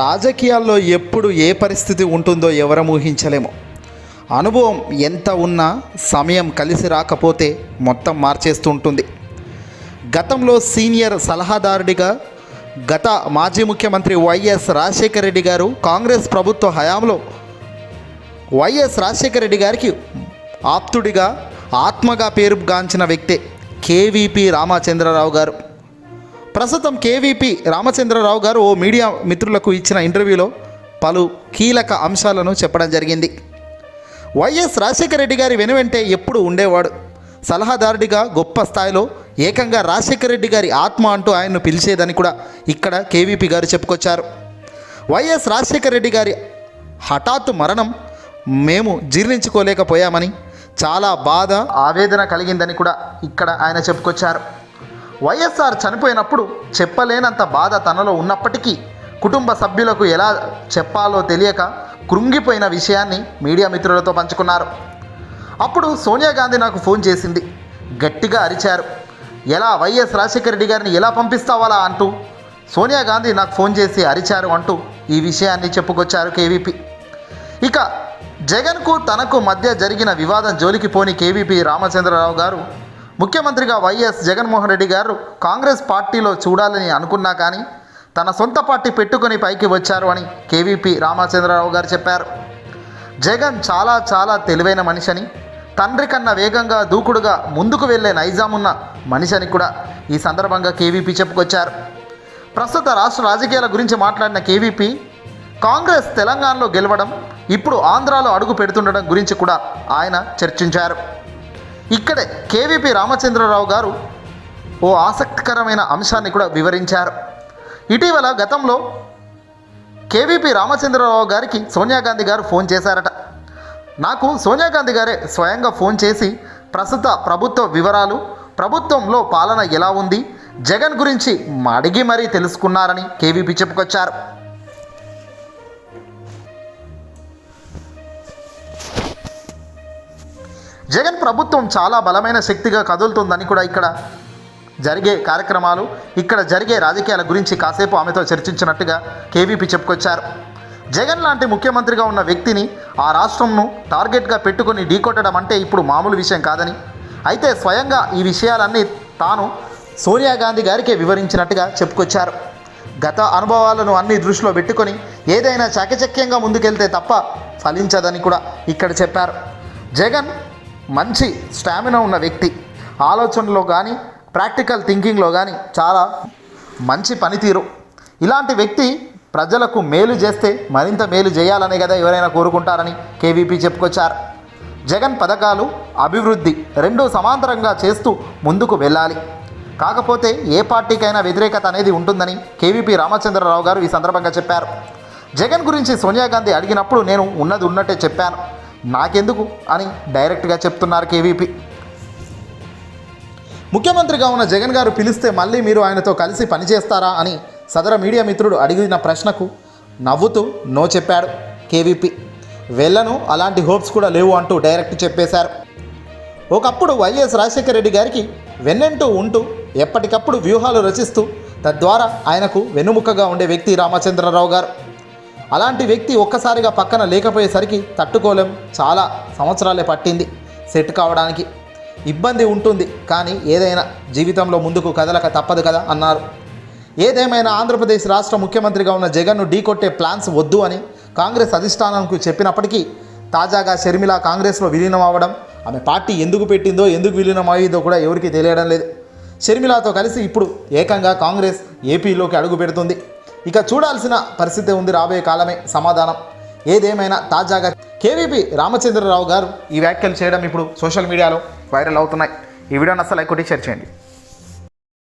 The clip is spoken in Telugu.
రాజకీయాల్లో ఎప్పుడు ఏ పరిస్థితి ఉంటుందో ఎవరం ఊహించలేము. అనుభవం ఎంత ఉన్నా సమయం కలిసి రాకపోతే మొత్తం మార్చేస్తూ ఉంటుంది. గతంలో సీనియర్ సలహాదారుడిగా గత మాజీ ముఖ్యమంత్రి వైఎస్ రాజశేఖర రెడ్డి గారు కాంగ్రెస్ ప్రభుత్వ హయాంలో వైఎస్ రాజశేఖర రెడ్డి గారికి ఆప్తుడిగా ఆత్మగా పేరుగాంచిన వ్యక్తే కేవీపీ రామచంద్రరావు గారు. ప్రస్తుతం కేవీపీ రామచంద్రరావు గారు ఓ మీడియా మిత్రులకు ఇచ్చిన ఇంటర్వ్యూలో పలు కీలక అంశాలను చెప్పడం జరిగింది. వైఎస్ రాజశేఖర రెడ్డి గారి వెనువెంటే ఎప్పుడు ఉండేవాడు. సలహాదారుడిగా గొప్ప స్థాయిలో ఏకంగా రాజశేఖర రెడ్డి గారి ఆత్మ అంటూ ఆయన్ను పిలిచేదని కూడా ఇక్కడ కేవీపీ గారు చెప్పుకొచ్చారు. వైఎస్ రాజశేఖర రెడ్డి గారి హఠాత్తు మరణం మేము జీర్ణించుకోలేకపోయామని చాలా బాధ ఆవేదన కలిగిందని కూడా ఇక్కడ ఆయన చెప్పుకొచ్చారు. వైఎస్ఆర్ చనిపోయినప్పుడు చెప్పలేనంత బాధ తనలో ఉన్నప్పటికీ కుటుంబ సభ్యులకు ఎలా చెప్పాలో తెలియక కృంగిపోయిన విషయాన్ని మీడియా మిత్రులతో పంచుకున్నారు. అప్పుడు సోనియా గాంధీ నాకు ఫోన్ చేసింది. గట్టిగా అరిచారు. ఎలా వైఎస్ రాజశేఖర రెడ్డి గారిని ఎలా పంపిస్తావాలా? అంటూ సోనియా గాంధీ నాకు ఫోన్ చేసి అరిచారు అంటూ ఈ విషయాన్ని చెప్పుకొచ్చారు కేవీపీ. ఇక జగన్కు తనకు మధ్య జరిగిన వివాదం జోలికి పోని కేవీపీ రామచంద్రరావు గారు ముఖ్యమంత్రిగా వైఎస్ జగన్మోహన్ రెడ్డి గారు కాంగ్రెస్ పార్టీలో చూడాలని అనుకున్నా కానీ తన సొంత పార్టీ పెట్టుకొని పైకి వచ్చారు అని కేవీపీ రామచంద్రరావు గారు చెప్పారు. జగన్ చాలా చాలా తెలివైన మనిషిని తండ్రి కన్నా వేగంగా దూకుడుగా ముందుకు వెళ్ళే నైజాం ఉన్న కూడా ఈ సందర్భంగా కేవీపీ చెప్పుకొచ్చారు. ప్రస్తుత రాష్ట్ర రాజకీయాల గురించి మాట్లాడిన కేవీపీ కాంగ్రెస్ తెలంగాణలో గెలవడం ఇప్పుడు ఆంధ్రాలో అడుగు పెడుతుండడం గురించి కూడా ఆయన చర్చించారు. ఇక్కడే కేవీపీ రామచంద్రరావు గారు ఓ ఆసక్తికరమైన అంశాన్ని కూడా వివరించారు. ఇటీవల గతంలో కేవీపీ రామచంద్రరావు గారికి సోనియా గాంధీ గారు ఫోన్ చేశారట. నాకు సోనియా గాంధీ గారే స్వయంగా ఫోన్ చేసి ప్రస్తుత ప్రభుత్వ వివరాలు ప్రభుత్వంలో పాలన ఎలా ఉంది? జగన్ గురించి అడిగి మరీ తెలుసుకున్నారని కేవీపీ చెప్పుకొచ్చారు. జగన్ ప్రభుత్వం చాలా బలమైన శక్తిగా కదులుతుందని కూడా ఇక్కడ జరిగే కార్యక్రమాలు ఇక్కడ జరిగే రాజకీయాల గురించి కాసేపు ఆమెతో చర్చించినట్టుగా కేవీపీ చెప్పుకొచ్చారు. జగన్ లాంటి ముఖ్యమంత్రిగా ఉన్న వ్యక్తిని ఆ రాష్ట్రంను టార్గెట్గా పెట్టుకుని ఢీకొట్టడం అంటే ఇప్పుడు మామూలు విషయం కాదని. అయితే స్వయంగా ఈ విషయాలన్నీ తాను సోనియా గాంధీ గారికే వివరించినట్టుగా చెప్పుకొచ్చారు. గత అనుభవాలను అన్ని దృష్టిలో పెట్టుకొని ఏదైనా చాకచక్యంగా ముందుకెళ్తే తప్ప ఫలించదని కూడా ఇక్కడ చెప్పారు. జగన్ మంచి స్టామినా ఉన్న వ్యక్తి. ఆలోచనలో కానీ ప్రాక్టికల్ థింకింగ్లో కానీ చాలా మంచి పనితీరు. ఇలాంటి వ్యక్తి ప్రజలకు మేలు చేస్తే మరింత మేలు చేయాలనే కదా ఎవరైనా కోరుకుంటారని కేవీపీ చెప్పుకొచ్చారు. జగన్ పథకాలు అభివృద్ధి రెండూ సమాంతరంగా చేస్తూ ముందుకు వెళ్ళాలి. కాకపోతే ఏ పార్టీకైనా వ్యతిరేకత అనేది ఉంటుందని కేవీపీ రామచంద్రరావు గారు ఈ సందర్భంగా చెప్పారు. జగన్ గురించి సోనియా గాంధీ అడిగినప్పుడు నేను ఉన్నది ఉన్నట్టే చెప్పాను. నాకెందుకు అని డైరెక్ట్గా చెప్తున్నారు కేవీపీ. ముఖ్యమంత్రిగా ఉన్న జగన్ గారు పిలిస్తే మళ్ళీ మీరు ఆయనతో కలిసి పనిచేస్తారా అని సదర మీడియా మిత్రుడు అడిగిన ప్రశ్నకు నవ్వుతూ నో చెప్పాడు కేవీపీ. వెళ్ళను అలాంటి హోప్స్ కూడా లేవు అంటూ డైరెక్ట్ చెప్పేశారు. ఒకప్పుడు వైఎస్ రాజశేఖర రెడ్డి గారికి వెన్నెంటూ ఉంటూ ఎప్పటికప్పుడు వ్యూహాలు రచిస్తూ తద్వారా ఆయనకు వెన్నుముక్కగా ఉండే వ్యక్తి రామచంద్రరావు గారు. అలాంటి వ్యక్తి ఒక్కసారిగా పక్కన లేకపోయేసరికి తట్టుకోలేం. చాలా సంవత్సరాలే పట్టింది. సెట్ కావడానికి ఇబ్బంది ఉంటుంది. కానీ ఏదైనా జీవితంలో ముందుకు కదలక తప్పదు కదా అన్నారు. ఏదేమైనా ఆంధ్రప్రదేశ్ రాష్ట్ర ముఖ్యమంత్రిగా ఉన్న జగన్ను ఢీకొట్టే ప్లాన్స్ వద్దు అని కాంగ్రెస్ అధిష్టానంకు చెప్పినప్పటికీ తాజాగా షర్మిల కాంగ్రెస్లో విలీనం అవ్వడం ఆమె పార్టీ ఎందుకు పెట్టిందో ఎందుకు విలీనం అయ్యిందో కూడా ఎవరికి తెలియడం లేదు. షర్మిలాతో కలిసి ఇప్పుడు ఏకంగా కాంగ్రెస్ ఏపీలోకి అడుగు పెడుతుంది. ఇక చూడాల్సిన పరిస్థితి ఉంది రాబోయే కాలమే సమాధానం. ఏదేమైనా తాజాగా కేవీపీ రామచంద్రరావు గారు ఈ వ్యాఖ్యలు చేయడం ఇప్పుడు సోషల్ మీడియాలో వైరల్ అవుతున్నాయి. ఈ వీడియోని అసలు లైక్ కొట్టి షేర్ చేయండి.